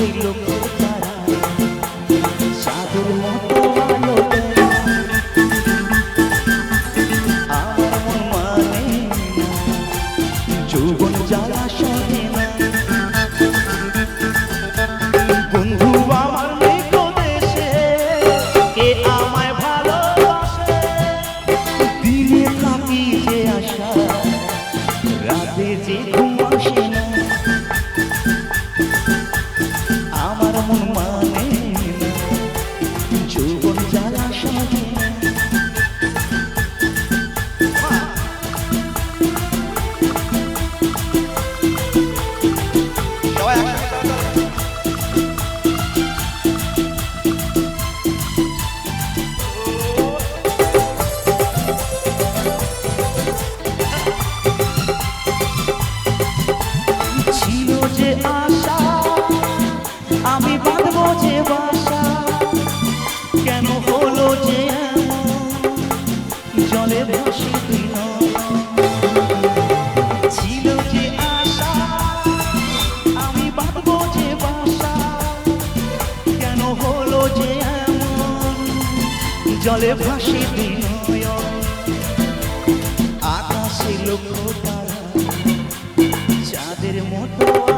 আকাশে লক্ষ্য জলে ভাসে আকাশে লক্ষ্য তারা চাঁদের মতো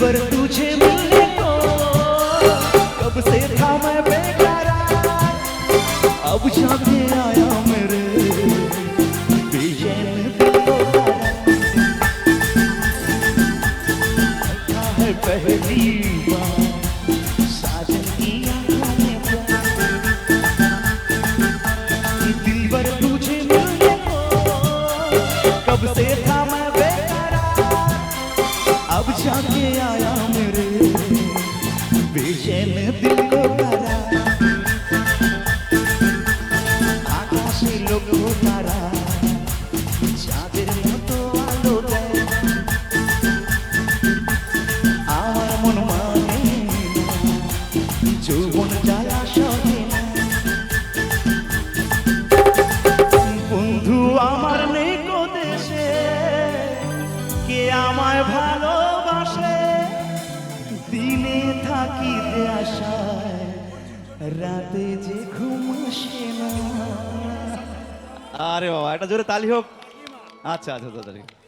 दिलबर तुझे मिलने को। कब से था मैं बेकरार अब जाके आया मेरे। बेचैन है पहली बार। अब जाके आया मेरे बेचैन दिल को करा আকাশে লোক তারা চাঁদের মতো আলো দেয় আমার মন মানে না, যৌবন জ্বালা সহে না বন্ধু আমার নেকো দেশে কে আমায় ভালোবাসে দিনে থাকিতে আশায় রাতে যে ঘুম আসে না। আরে বাবা একটা জোরে তালি হোক। আচ্ছা আচ্ছা আচ্ছা, আচ্ছা